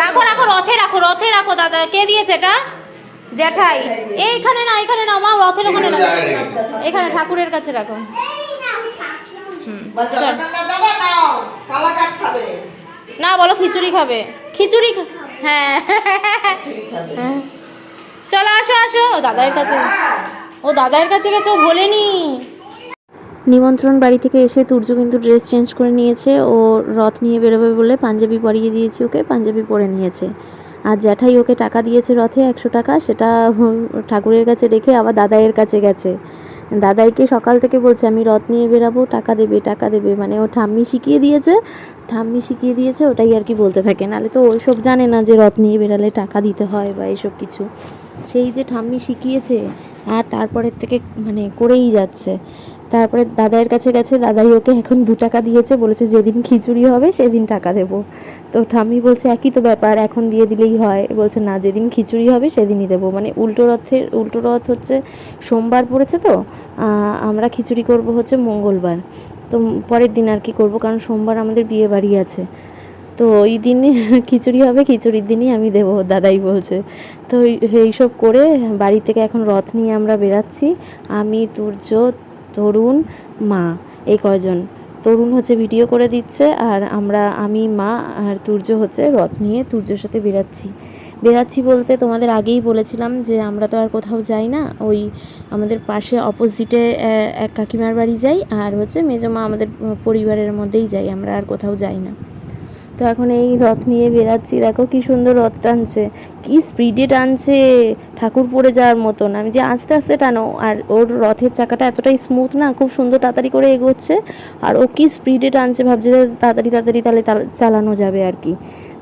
রাখো রাখো, রথে রাখো রথে রাখো, দাদা। কে দিয়েছে এটা? জ্যাঠাই। এইখানে না এখানে না মা, রথের ওখানে না এখানে ঠাকুরের কাছে রাখো। না, বলো, খিচুড়ি খাবে। খিচুড়ি হ্যাঁ। চলো, আসো আসো। দাদার কাছে। ও, দাদার কাছে গেছে, ও ভোলেনি। নিমন্ত্রণ বাড়ি থেকে এসে তুর্য কিন্তু ড্রেস চেঞ্জ করে নিয়েছে ও রথ নিয়ে বেরোবে বলে পাঞ্জাবি পরিয়ে দিয়েছি ওকে, পাঞ্জাবি পরে নিয়েছে। আর জ্যাঠাই ওকে টাকা দিয়েছে রথে একশো টাকা, সেটা ঠাকুরের কাছে রেখে আবার দাদাইয়ের কাছে গেছে। দাদাইকে সকাল থেকে বলছে, আমি রথ নিয়ে বেরাবো, টাকা দেবে টাকা দেবে। মানে ও ঠাম্মি শিখিয়ে দিয়েছে, ঠাম্মি শিখিয়ে দিয়েছে, ওটাই আর কি বলতে থাকে। নাহলে তো ওইসব জানে না যে রথ নিয়ে বেরালে টাকা দিতে হয় বা এইসব কিছু। সেই যে ঠাম্মি শিখিয়েছে, আর তারপরের থেকে মানে করেই যাচ্ছে। তারপরে দাদাইয়ের কাছে গেছে, দাদাই ওকে এখন দু টাকা দিয়েছে, বলেছে যেদিন খিচুড়ি হবে সেদিন টাকা দেবো। তো ঠাম্মি বলছে, একই তো ব্যাপার, এখন দিয়ে দিলেই হয়। বলছে, না, যেদিন খিচুড়ি হবে সেদিনই দেবো। মানে উল্টো রথের, উল্টো রথ হচ্ছে সোমবার পড়েছে তো আমরা খিচুড়ি করব হচ্ছে মঙ্গলবার। তো পরের দিন আর কি করব, কারণ সোমবার আমাদের বিয়ে বাড়ি আছে। তো ওই দিনই খিচুড়ি হবে, খিচুড়ির দিনই আমি দেবো, দাদাই বলছে। তো এই- এইসব করে বাড়ি থেকে এখন রথ নিয়ে আমরা বেরাচ্ছি। আমি, তুর্য তরুণ মা, এই কয়জন। তরুণ হচ্ছে ভিডিও করে দিচ্ছে আর আমরা, আমি, মা আর তুর্য হচ্ছে রথ নিয়ে তুর্যর সাথে বেরাচ্ছি বেরাচ্ছি বলতে তোমাদের আগেই বলেছিলাম যে আমরা তো আর কোথাও যাই না। ওই আমাদের পাশে অপোজিটে এক কাকিমার বাড়ি যাই আর হচ্ছে মেজমা আমাদের পরিবারের মধ্যেই যাই, আমরা আর কোথাও যাই না। তো এখন এই রথ নিয়ে বেরাচ্ছি দেখো কি সুন্দর রথ টানছে। কি স্পিডে টানছে। ঠাকুর পড়ে যাওয়ার মতন। আমি যে আস্তে আস্তে টানো, আর ওর রথের চাকাটা এতটাই স্মুথ না, খুব সুন্দর তাড়াতাড়ি করে এগোচ্ছে। আর ও কি স্পিডে টানছে, ভাবছে তাড়াতাড়ি তাড়াতাড়ি, তাহলে চালানো যাবে আর কি।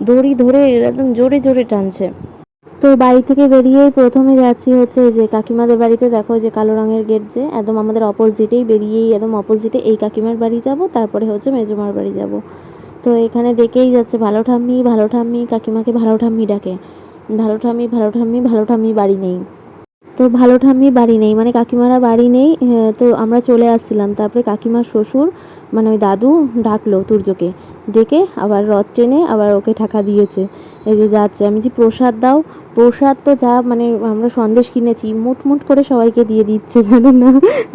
দড়ি ধরে একদম জোরে জোরে টানছে। তো বাড়ি থেকে বেরিয়েই প্রথমে যাচ্ছি হচ্ছে যে কাকিমাদের বাড়িতে। দেখো যে কালো রঙের গেট যে, একদম আমাদের অপোজিটেই বেরিয়েই, একদম অপোজিটে এই কাকিমার বাড়ি যাব, তারপরে হচ্ছে মেজমার বাড়ি যাব। তো এখানে ডেকেই যাচ্ছে ভালো ঠাম্মি ভালো ঠাম্মি কাকিমাকে ভালো ঠাম্মি ডাকে। ভালো ঠাম্মি ভালো ঠাম্মি ভালো ঠাম্মি বাড়ি নেই। তো ভালো ঠাম্মি বাড়ি নেই মানে কাকিমারা বাড়ি নেই তো আমরা চলে আসছিলাম। তারপরে কাকিমার শ্বশুর মানে ওই দাদু, ডাকলো তুর্যকে। ডেকে আবার রথ টেনে আবার ওকে ঠাকা দিয়েছে। এই যে যাচ্ছে, আমি যে প্রসাদ দাও, প্রসাদ তো যা মানে আমরা সন্দেশ কিনেছি মুট মুট করে সবাইকে দিয়ে দিচ্ছে, জানো না?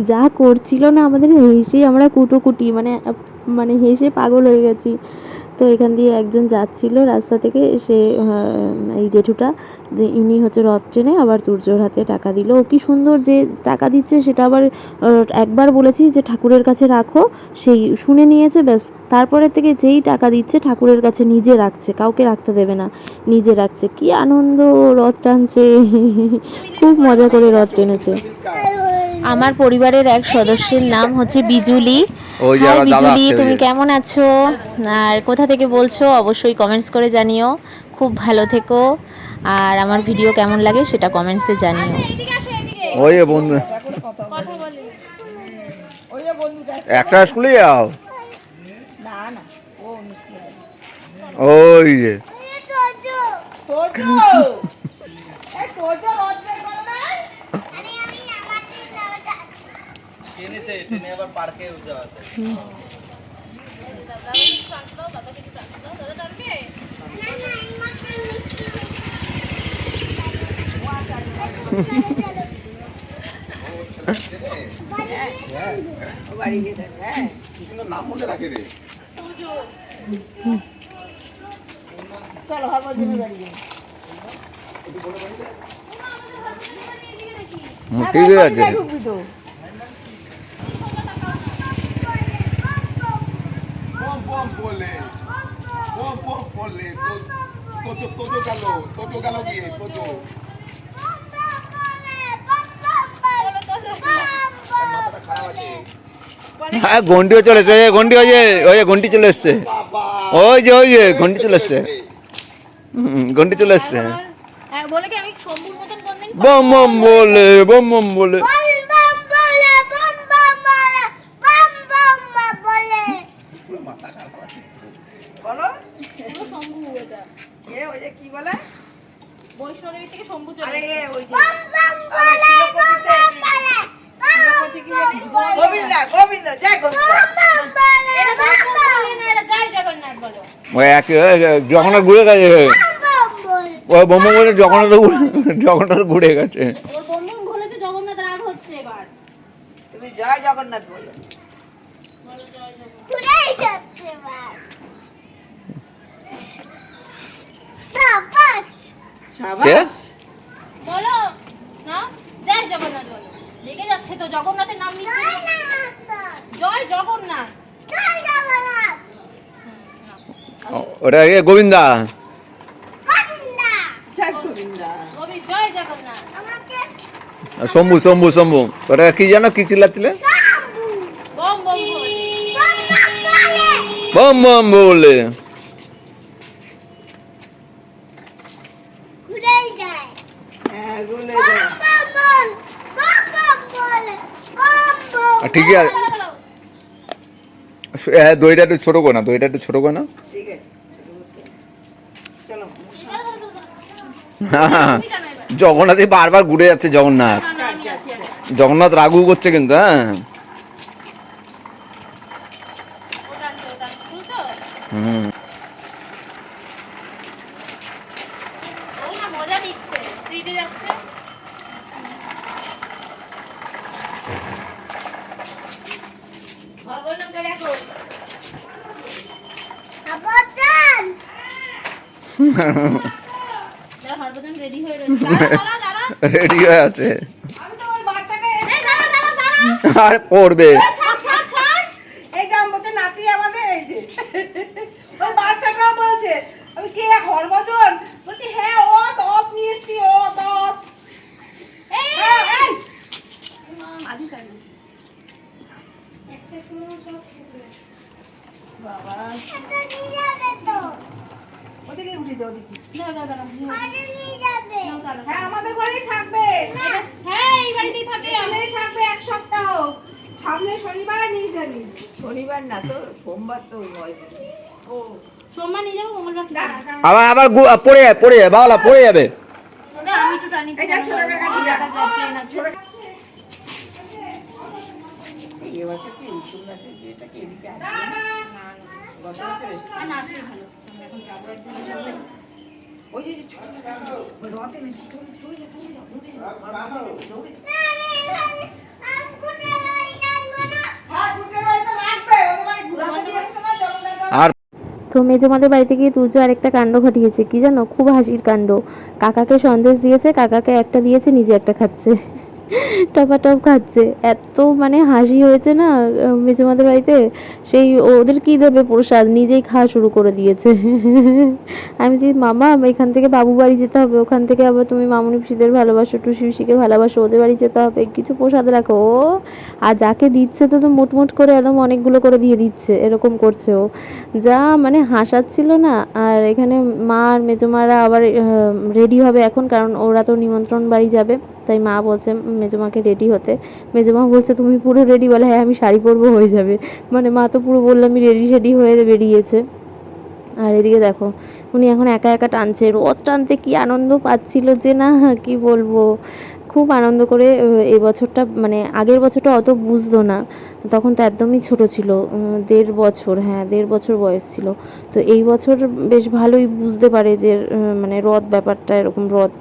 যা করছিল না আমাদের হেসে আমরা কুটোকুটি মানে মানে হেসে পাগল হয়ে গেছি। তো এখান দিয়ে একজন যাচ্ছিল রাস্তা থেকে সে এই জেঠুটা যে ইনি হচ্ছে রথ ট্রেনে আবার তুর্যর হাতে টাকা দিল। ও কি সুন্দর যে টাকা দিচ্ছে সেটা আবার একবার বলেছি যে ঠাকুরের কাছে রাখো সেই শুনে নিয়েছে ব্যাস। তারপরে থেকে যেই টাকা দিচ্ছে ঠাকুরের কাছে নিজে রাখছে কাউকে রাখতে দেবে না নিজে রাখছে। কি আনন্দ রথ টানছে। খুব মজা করে রথ টেনেছে। আমার পরিবারের এক সদস্যের নাম হচ্ছে বিজুলি। হাই বিজুলি তুমি কেমন আছো? আর কোথা থেকে বলছো? অবশ্যই কমেন্টস করে জানিও। খুব ভালো থেকো। আর আমার ভিডিও কেমন লাগে সেটা কমেন্টসে জানিও। ওই বন্ধু। ওই বন্ধু একটা স্কুলে যাও? না না ও মুশকিল ওই যে তোজো এই তোজো রথ বের করো না টেনেছে টেনে আবার পার্কে যাওয়া আছে বাড়ি গিয়ে দেখ হ্যাঁ চলো বাড়ি ঠিক আছে ঢুকবি তো Bom, bom, pole. Bom, bom, pole. Todo, todo galo, todo galo bien, todo. হ্যাঁ ঘন্টিও চলে এসছে ওই যে ঘন্টি ওই যে ওই যে ঘন্টি চলে এসছে ওই যে ওই যে ঘন্টি চলে এসছে হুম, ঘন্টি চলে এসছে হ্যাঁ বলে কি আমি শম্ভুর মতন কোনদিন বম বম বলে বম বম বলে বলো ওই যে কি বলে থেকে শম্ভু চলে ওই যে জগন্নাথ ঘুরে গেছে ও জগন্নাথ জগন্নাথ ঘুরে গেছে জয় জগন্নাথ বলো কে? বলো না? জয় জগন্নাথ বলো। লেগে যাচ্ছে তো জগন্নাথের নাম নিচ্ছে জয় জগন্নাথ। ওটা গোবিন্দা। জয় গোবিন্দা। কবি জয় জগন্নাথ। শম্ভু শম্ভু শম্ভু। ওটা কি জানো? কি চিল্লাচ্ছিলে? বম বম বল বম বম বলে হ্যাঁ গুলে যায় আর ঠিকই আছে। হ্যাঁ দইটা একটু ছোটো করো না দইটা একটু ছোটো করো না জগন্নাথই বারবার ঘুরে যাচ্ছে জগন্নাথ। আমি আছি আমি জগন্নাথ রাগু করছে কিন্তু হ্যাঁ। হুম ও না মজা নিচ্ছে স্পিডে যাচ্ছে ভগবানকে দেখো যারা হরভজন রেডি হয়ে হয়ে আছে। আর পড়বে। ছাড় ছাড় ছাড়। এই যে নাতি আমাদের এই যে। ওই বাচ্চাটাও বলছে আমি কে হরভজন? বলছি হ্যাঁ ও তত নিয়ে এসছি ও তত এই! এই, এই। বাবা। ওদিকে উঠি দে ওদিকে। হ্যাঁ আমাদের ঘরেই থাকবে। হ্যাঁ এই বাড়িতেই থাকবে। এক সপ্তাহ। সামনে শনিবার নিয়ে যাবি। শনিবার না তো সোমবার তো হয় ও। সোমবার নিয়ে যাব মঙ্গলবার। আবার আবার পড়ে যাবে পড়ে যাবে বাবা পড়ে যাবে। আমি একটু টানি। এই যা, ছোট যা। এই কি? বছর এসছে। না আসলে ভালো। এখন যাব এক জায়গায় ওই যে যে ছোট কাকা, ওই রথ এনেছি, চলে, চলে যা, চলে যা, দৌড়ে যা, দৌড়ে যা। গুটের বাড়িতে রাখবে, ওদের বাড়ি ঘোরাতে দিয়ে এসছে না, জগন্নাথ আর তো বাড়িতে গিয়ে তুর্য আরেকটা কাণ্ড ঘটিয়েছে। কি জানো? খুব হাসির কাণ্ড। কাকাকে সন্দেশ দিয়েছে কাকাকে একটা দিয়েছে নিজে একটা খাচ্ছে। টপাটপ খাচ্ছে। এত মানে হাসি হয়েছে না মেজমাদের বাড়িতে? সেই ওদের কি দেবে প্রসাদ? নিজেই খাওয়া শুরু করে দিয়েছে। আমি যে, মামা এখান থেকে বাবু বাড়ি যেতে হবে। ওখান থেকে আবার তুমি মামুনি পিসিদের ভালোবাসো, টুসি পিসিকে ভালোবাসো, ওদের বাড়ি যেতে হবে। কিছু প্রসাদ রাখো, ও। আর যাকে দিচ্ছে তো তো মোটমোট করে একদম অনেকগুলো করে দিয়ে দিচ্ছে। এরকম করছে ও। যা মানে হাসাচ্ছিল না। আর এখানে মা আর মেজমারা আবার রেডি হবে এখন। কারণ ওরা তো নিমন্ত্রণ বাড়ি যাবে। তাই মা বলছে, মেজমাকে রেডি হতে। মেজমা বলছে, তুমি পুরো রেডি বলে হ্যাঁ আমি শাড়ি পরবো, হয়ে যাবে। মানে মা তো পুরো বললাম আমি রেডি শেডি হয়ে বেরিয়েছে। আর এদিকে দেখো, উনি এখন একা একা টানছে। রথ টানতে কি আনন্দ পাচ্ছিল যে না, কি বলব? খুব আনন্দ করে এই বছরটা মানে আগের বছরটা অত বুঝতো না। তখন তো একদমই ছোট ছিল দেড় বছর হ্যাঁ দেড় বছর বয়স ছিল। তো এই বছর বেশ ভালোই বুঝতে পারে যে মানে রথ ব্যাপারটা, এরকম রথ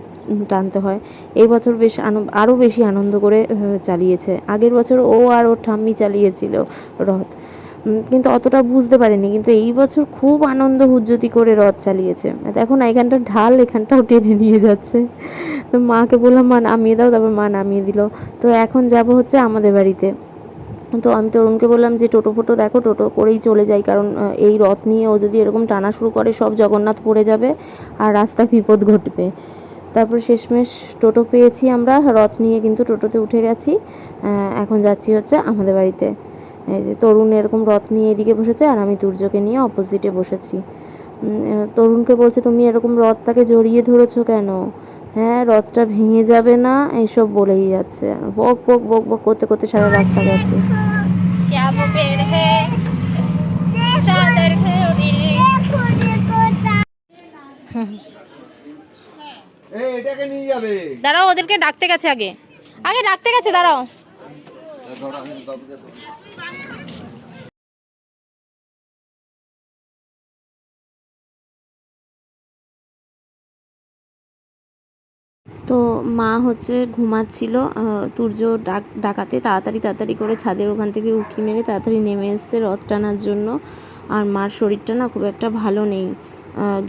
টানতে হয়। এই বছর বেশ আরও বেশি আনন্দ করে চালিয়েছে। আগের বছর ও আর ওর ঠাম্মি চালিয়েছিল রথ। কিন্তু অতটা বুঝতে পারেনি। কিন্তু এই বছর খুব আনন্দ হুজ্জতি করে রথ চালিয়েছে। দেখো না, এখানটা ঢাল, এখানটাও টেনে নিয়ে যাচ্ছে। তো মাকে বললাম, মা, নামিয়ে দাও। তারপর মা নামিয়ে দিল। তো এখন যাব হচ্ছে আমাদের বাড়িতে। তো আমি তরুণকে বললাম যে, টোটো ফোটো দেখো, টোটো করেই চলে যাই। কারণ এই রথ নিয়ে ও যদি এরকম টানা শুরু করে, সব জগন্নাথ পড়ে যাবে আর রাস্তায় বিপদ ঘটবে। তারপর শেষমেশ টোটো পেয়েছি আমরা, রথ নিয়ে কিন্তু টোটোতে উঠে গেছি। এখন যাচ্ছি হচ্ছে আমাদের বাড়িতে। এই যে তরুণ এরকম রথ নিয়ে এদিকে বসেছে আর আমি তুর্যকে নিয়ে অপোজিটে বসেছি। তরুণকে বলছে, তুমি এরকম রথটাকে জড়িয়ে ধরেছো কেন? হ্যাঁ রথটা ভেঙে যাবে না? এইসব বলেই যাচ্ছে। বক বক বক বক করতে করতে সারা রাস্তা গেছে। क्या দাঁড়াও ওদেরকে ডাকতে গেছে আগে। আগে ডাকতে গেছে দাঁড়াও। তো মা হচ্ছে ঘুমাচ্ছিল সূর্য ডাক ডাকাতে তাড়াতাড়ি তাড়াতাড়ি করে ছাদের ওখান থেকে উঁকি মেরে তাড়াতাড়ি নেমে এসছে রথ টানার জন্য। আর মার শরীরটা না খুব একটা ভালো নেই।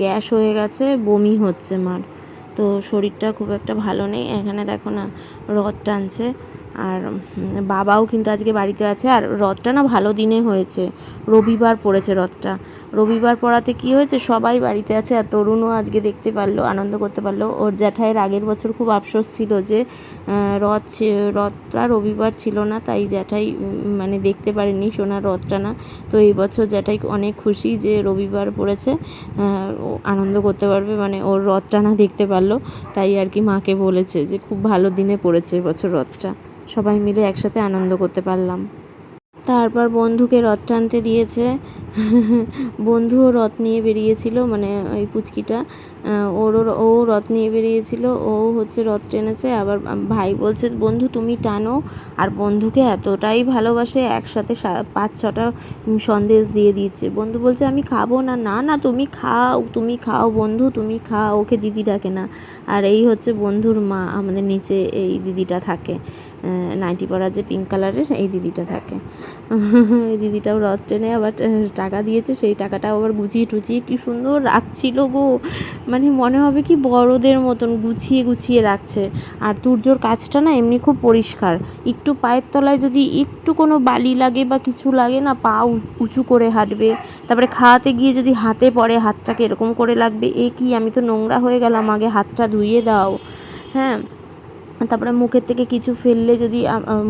গ্যাস হয়ে গেছে বমি হচ্ছে মার। তো শরীরটা খুব একটা ভালো নেই। এখানে দেখো না রথ টানছে। আর বাবাও কিন্তু আজকে বাড়িতে আছে। আর রথটা না ভালো দিনে হয়েছে। রবিবার পড়েছে রথটা। রবিবার পড়াতে কি হয়েছে? সবাই বাড়িতে আছে আর তরুণও আজকে দেখতে পারল, আনন্দ করতে পারল। ওর জ্যাঠাইয়ের আগের বছর খুব আফসোস ছিল যে রথ রথটা রবিবার ছিল না, তাই জ্যাঠাই মানে দেখতে পারেনি সোনার রথটা না। তো এই বছর জ্যাঠাই অনেক খুশি যে রবিবার পড়েছে আনন্দ করতে পারবে মানে ওর রথটা না দেখতে পারল। তাই আর কি মাকে বলেছে যে, খুব ভালো দিনে পড়েছে এবছর রথটা। সবাই মিলে একসাথে আনন্দ করতে পারলাম। তারপর বন্ধুকে রথ টানতে দিয়েছে। বন্ধুও রথ নিয়ে বেরিয়েছিল মানে ওই পুচকিটা। ওরও ও রথ নিয়ে বেরিয়েছিল, ও হচ্ছে রথ টেনেছে। আবার ভাই বলছে, বন্ধু, তুমি টানো, আর বন্ধুকে এতটাই ভালোবাসে, একসাথে পাঁচ, ছটা সন্দেশ দিয়ে দিচ্ছে। বন্ধু বলছে, আমি খাব না। না না, তুমি খাও তুমি খাও, বন্ধু, তুমি খাও, ওকে দিদি ডাকে না। আর এই হচ্ছে বন্ধুর মা, আমাদের নিচে এই দিদিটা থাকে। নাইটি পরা যে পিঙ্ক কালারের এই দিদিটা থাকে। এই দিদিটাও রথ টেনে আবার টাকা দিয়েছে, সেই টাকাটাও আবার বুঝিয়ে টুচিয়ে কি সুন্দর রাখছিল গো। মানে মনে হবে কি বড়দের মতন গুছিয়ে গুছিয়ে রাখছে। আর তুর্যর কাজটা না এমনি খুব পরিষ্কার। একটু পায়ের তলায় যদি একটু কোনো বালি লাগে বা কিছু লাগে না, পা উঁচু করে হাঁটবে। তারপরে খাওয়াতে গিয়ে যদি হাতে পড়ে, হাতটাকে এরকম করে লাগবে, এ কি? আমি তো নোংরা হয়ে গেলাম, আগে হাতটা ধুইয়ে দাও। হ্যাঁ? তারপরে মুখের থেকে কিছু ফেললে যদি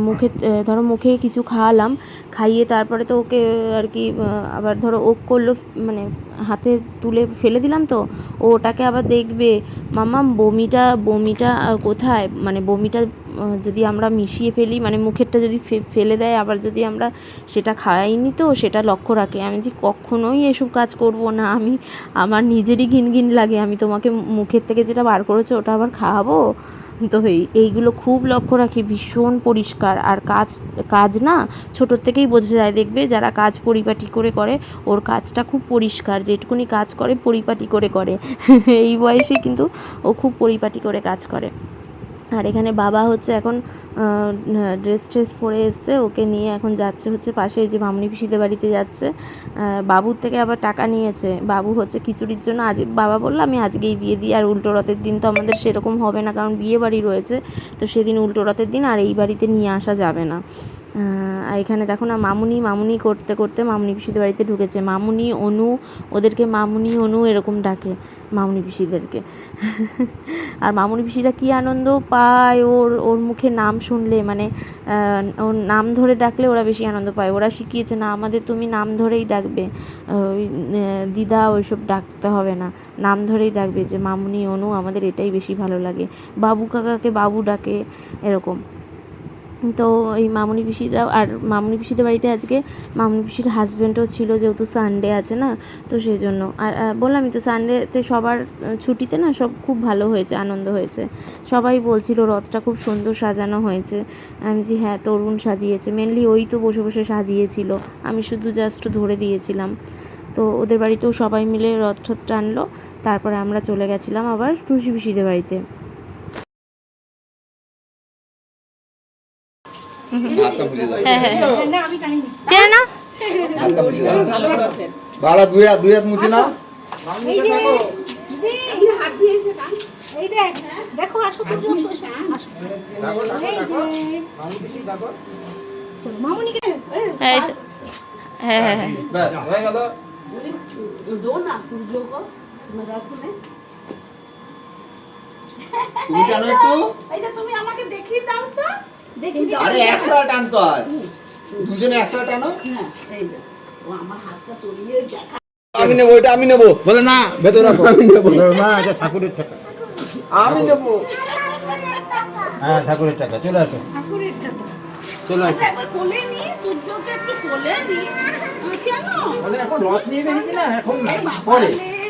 মুখে ধরো মুখে কিছু খাওয়ালাম, খাইয়ে তারপরে তো ওকে আর কি আবার ধরো ওক করল মানে হাতে তুলে ফেলে দিলাম তো, ও ওটাকে আবার দেখবে মামা বমিটা বমিটা কোথায়? মানে বমিটা যদি আমরা মিশিয়ে ফেলি মানে মুখেরটা যদি ফেলে দেয়, আবার যদি আমরা সেটা খাওয়াইনি তো সেটা লক্ষ্য রাখে। আমি যে কখনোই এসব কাজ করব না, আমি, আমার নিজেরই ঘিন ঘিন লাগে, আমি তোমাকে মুখের থেকে যেটা বার করেছ ওটা আবার খাওয়াবো? তো এই, এইগুলো খুব লক্ষ্য রাখি, ভীষণ পরিষ্কার। আর কাজ কাজ না ছোটোর থেকেই বোঝা যায়। দেখবে যারা কাজ পরিপাটি করে করে, ওর কাজটা খুব পরিষ্কার। যেটুকুনি কাজ করে, পরিপাটি করে করে। এই বয়সে কিন্তু ও খুব পরিপাটি করে কাজ করে। আর এখানে বাবা হচ্ছে এখন ড্রেস ট্রেস পরে এসছে, ওকে নিয়ে এখন যাচ্ছে হচ্ছে পাশে যে মামনি পিসিদের বাড়িতে যাচ্ছে। বাবুর থেকে আবার টাকা নিয়েছে। বাবু হচ্ছে খিচুড়ির জন্য, আজ বাবা বলল, আমি আজকেই দিয়ে দিই, আর উল্টো রথের দিন তো আমাদের সেরকম হবে না, কারণ বিয়ে বাড়ি রয়েছে। তো সেদিন উল্টো রথের দিন আর এই বাড়িতে নিয়ে আসা যাবে না। আর এখানে দেখো না, মামুনি মামুনি করতে করতে মামুনি পিসিদের বাড়িতে ঢুকেছে। মামুনি, অনু, ওদেরকে মামুনি, অনু এরকম ডাকে মামুনি পিসিদেরকে। আর মামুনি পিসিরা কি আনন্দ পায় ওর ওর মুখে নাম শুনলে? মানে ওর নাম ধরে ডাকলে ওরা বেশি আনন্দ পায়। ওরা শিখিয়েছে, না, আমাদের তুমি নাম ধরেই ডাকবে। ওই দিদা ওইসব ডাকতে হবে না। নাম ধরেই ডাকবে যে, মামুনি, অনু, আমাদের এটাই বেশি ভালো লাগে। বাবু কাকাকে বাবু ডাকে এরকম। তো এই মামুনি পিসিরা আর মামুনি পিসিদের বাড়িতে আজকে মামুনি পিসির হাজব্যান্ডও ছিল, যেহেতু সানডে আছে না, তো সেই জন্য আর বললামই তো সানডেতে সবার ছুটিতে না সব খুব ভালো হয়েছে, আনন্দ হয়েছে। সবাই বলছিল রথটা খুব সুন্দর সাজানো হয়েছে। আমি যে হ্যাঁ তরুণ সাজিয়েছে। মেনলি ওই তো বসে বসে সাজিয়েছিল। আমি শুধু জাস্ট ধরে দিয়েছিলাম। তো ওদের বাড়িতেও সবাই মিলে রথ টানলো। তারপরে আমরা চলে গেছিলাম আবার টুসি পিসিদের বাড়িতে। টেনে না হাতটা বুঝে দাও ভালো দুই হাত দুই হাত মুছে নাও। দেখো আসো তো মামুনিকে হ্যাঁ হ্যাঁ হ্যাঁ। তুমি জানো একটু। তুমি আমাকে দেখিয়ে দাও তো। আরে একসাথে টানতে হয় দুজনে একসাথে টানো? আমি নেব ওইটা আমি নেব। বলে না ভেতরে রাখো। আমি নেব। না এটা ঠাকুরের টাকা। আমি নেব। হ্যাঁ ঠাকুরের টাকা চলে আসো। ঠাকুরের টাকা। চলে আসো। কোলে নি সূর্যকে একটু কোলে নি। কেন? বলে এখন রথ নিয়ে বেরিয়েছি না এখন পরে।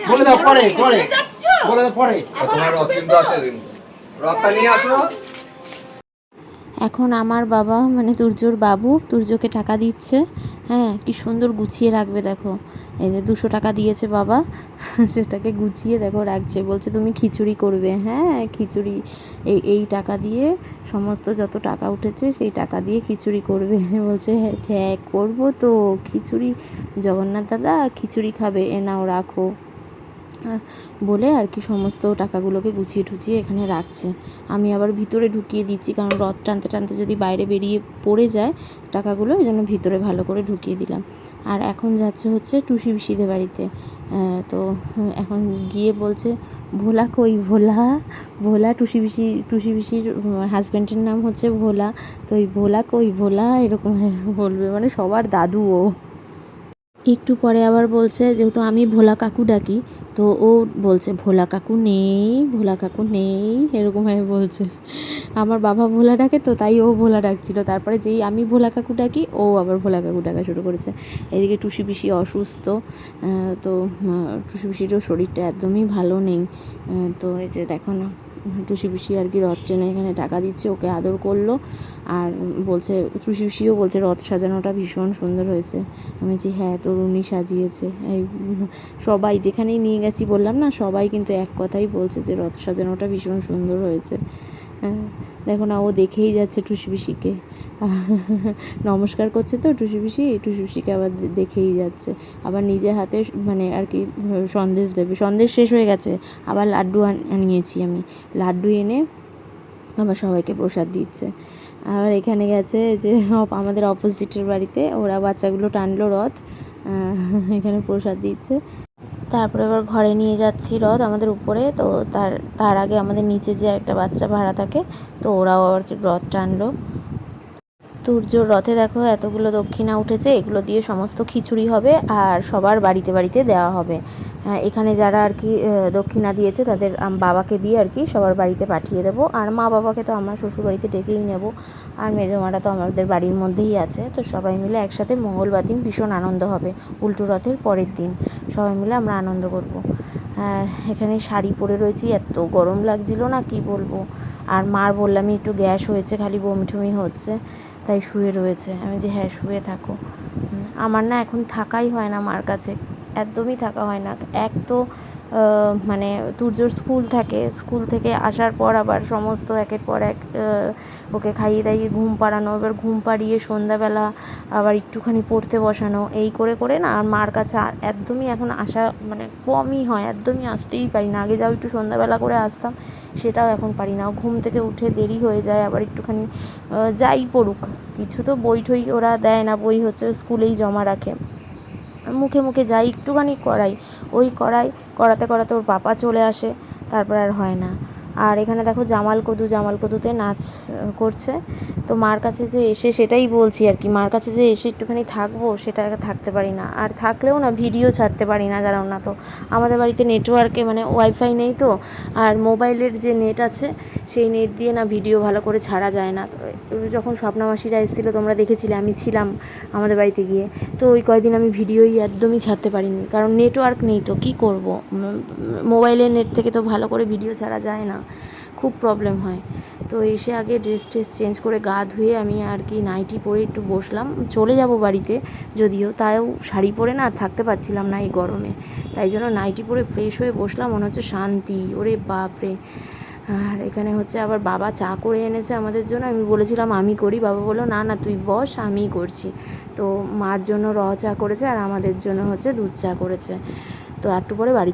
বলে দাও পরে পরে। বলে দাও পরে। তোমার রথ কিন্তু আছে রথটা নিয়ে আসো। এখন আমার বাবা মানে তুর্যর বাবু তুর্যকে টাকা দিচ্ছে। হ্যাঁ কি সুন্দর গুছিয়ে রাখবে দেখো। এই যে দুশো টাকা দিয়েছে বাবা, সেটাকে গুছিয়ে দেখো রাখছে। বলছে, তুমি খিচুড়ি করবে। হ্যাঁ খিচুড়ি, এই এই টাকা দিয়ে সমস্ত যত টাকা উঠেছে, সেই টাকা দিয়ে খিচুড়ি করবে। বলছে হ্যাঁ করব তো। খিচুড়ি, জগন্নাথ দাদা, খিচুড়ি খাবে। এ নাও, রাখো। বলে আর কি সমস্ত টাকাগুলোকে গুছিয়ে টুচিয়ে এখানে রাখছে। আমি আবার ভিতরে ঢুকিয়ে দিচ্ছি, কারণ রথ টানতে টানতে যদি বাইরে বেরিয়ে পড়ে যায় টাকাগুলো, এই জন্য ভিতরে ভালো করে ঢুকিয়ে দিলাম। আর এখন যাচ্ছে হচ্ছে টুসি পিসিদের বাড়িতে। তো এখন গিয়ে বলছে, ভোলা কই ভোলা? ভোলা টুসি পিসি, টুসি পিসির হাজব্যান্ডের নাম হচ্ছে ভোলা। তো ওই ভোলা কই ভোলা? এরকম বলবে মানে সবার দাদু ও। একটু পরে আবার বলছে, যেহেতু আমি ভোলা কাকু ডাকি তো ও বলছে, ভোলা কাকু নেই, ভোলা কাকু নেই। এরকমভাবে বলছে। আমার বাবা ভোলা ডাকে তো, তাই ও ভোলা ডাকছিল। তারপরে যেই আমি ভোলা কাকু ডাকি, ও আবার ভোলা কাকু ডাকা শুরু করেছে। এদিকে টুসি পিসি অসুস্থ তো টুসি পিসিরও শরীরটা একদমই ভালো নেই। তো এই যে দেখো না, টুসি পিসি আর কি রথ টেনে এখানে টাকা দিচ্ছে, ওকে আদর করল। আর বলছে, টুসি পিসিও বলছে, রথ সাজানোটা ভীষণ সুন্দর হয়েছে। আমি বলছি হ্যাঁ তোর উনি সাজিয়েছে। এই, সবাই যেখানেই নিয়ে গেছি বললাম না, সবাই কিন্তু এক কথাই বলছে যে রথ সাজানোটা ভীষণ সুন্দর হয়েছে। হ্যাঁ দেখো না, ও দেখেই যাচ্ছে টুসি পিসিকে। নমস্কার করছে তো টুসি পিসি, টুসি পিসিকে আবার দেখেই যাচ্ছে। আবার নিজে হাতে মানে আর কি, সন্দেশ দেবে। সন্দেশ শেষ হয়ে গেছে, আবার লাড্ডু আনিয়েছি আমি। লাড্ডু এনে আবার সবাইকে প্রসাদ দিচ্ছে। আবার এখানে গেছে যে আমাদের অপোজিটের বাড়িতে ওরা বাচ্চাগুলো টানলো রথ। এখানে প্রসাদ দিচ্ছে। তারপরে এবার ঘরে নিয়ে যাচ্ছি রথ আমাদের উপরে। তো তার তার আগে আমাদের নিচে যে একটা বাচ্চা ভাড়া থাকে, তো ওরাও আর কি রথ টানলো। তুর্যর রথে দেখো এতগুলো দক্ষিণা উঠেছে এগুলো দিয়ে সমস্ত খিচুড়ি হবে আর সবার বাড়িতে বাড়িতে দেওয়া হবে। হ্যাঁ, এখানে যারা আর কি দক্ষিণা দিয়েছে তাদের বাবাকে দিয়ে আর কি সবার বাড়িতে পাঠিয়ে দেবো। আর মা বাবাকে তো আমার শ্বশুর বাড়িতে ডেকেই নেব। আর মেজমারা তো আমাদের বাড়ির মধ্যেই আছে। তো সবাই মিলে একসাথে মঙ্গলবার দিন ভীষণ আনন্দ হবে উল্টো রথের পরের দিন। সবাই মিলে আমরা আনন্দ করব। আর এখানে শাড়ি পরে রয়েছি এত গরম লাগছিল না কি বলব? আর মার বললামই একটু গ্যাস হয়েছে খালি বমি টমি হচ্ছে। তাই শুয়ে রয়েছে। আমি যে হ্যাঁ শুয়ে থাকো। আমার না এখন থাকাই হয় না মার কাছে। একদমই থাকা হয় না। এক তো মানে তুর্যর স্কুল থাকে। স্কুল থেকে আসার পর আবার সমস্ত একের পর এক ওকে খাইয়ে দাইয়ে ঘুম পাড়ানো, এবার ঘুম পাড়িয়ে সন্ধ্যাবেলা আবার একটুখানি পড়তে বসানো, এই করে করে না আর মার কাছে একদমই এখন আসা মানে কমই হয়। একদমই আসতেই পারি না। আগে যাও একটু সন্ধ্যাবেলা করে আসতাম। সেটাও এখন পারি না। ঘুম থেকে উঠে দেরি হয়ে যায়, আবার একটুখানি যাই পড়ুক। কিছু তো বই ঠই ওরা দেয় না, বই হচ্ছে স্কুলেই জমা রাখে। মুখে মুখে যাই, একটুখানি করাই। ওই করাই, করাতে করাতে ওর পাপা চলে আসে, তারপর আর হয় না। আর এখানে দেখো জামাল কদু জামাল কদুতে নাচ করছে। তো মার কাছে যে এসে সেটাই বলছি আর কি। মার কাছে যে এসে একটুখানি থাকব, সেটা থাকতে পারি না। আর থাকলেও না ভিডিও ছাড়তে পারি না জানাও না তো। আমাদের বাড়িতে নেটওয়ার্কে মানে ওয়াইফাই নেই তো, আর মোবাইলের যে নেট আছে, সেই নেট দিয়ে না ভিডিও ভালো করে ছাড়া যায় না। তো যখন স্বপ্নামাসিরা এসেছিল, তোমরা দেখেছিলে, আমি ছিলাম আমাদের বাড়িতে গিয়ে। তো ওই কয়দিন আমি ভিডিওই একদমই ছাড়তে পারিনি। কারণ নেটওয়ার্ক নেই তো, কী করব? মোবাইলের নেট থেকে তো ভালো করে ভিডিও ছাড়া যায় না। খুব প্রবলেম হয়। তো এসে আগে ড্রেস ট্রেস চেঞ্জ করে গা ধুয়ে আমি আর কি নাইটি পরে একটু বসলাম। চলে যাব বাড়িতে যদিও, তাও শাড়ি পরে না আর থাকতে পারছিলাম না এই গরমে। তাই জন্য নাইটি পরে ফ্রেশ হয়ে বসলাম, মনে হচ্ছে শান্তি। ওরে বাপরে! আর এখানে হচ্ছে আবার বাবা চা করে এনেছে আমাদের জন্য। আমি বলেছিলাম, আমি করি। বাবা বলল, না না, তুই বস, আমিই করছি। তো মার জন্য র চা করেছে আর আমাদের জন্য হচ্ছে দুধ চা করেছে। তো একটু পরে বাড়ি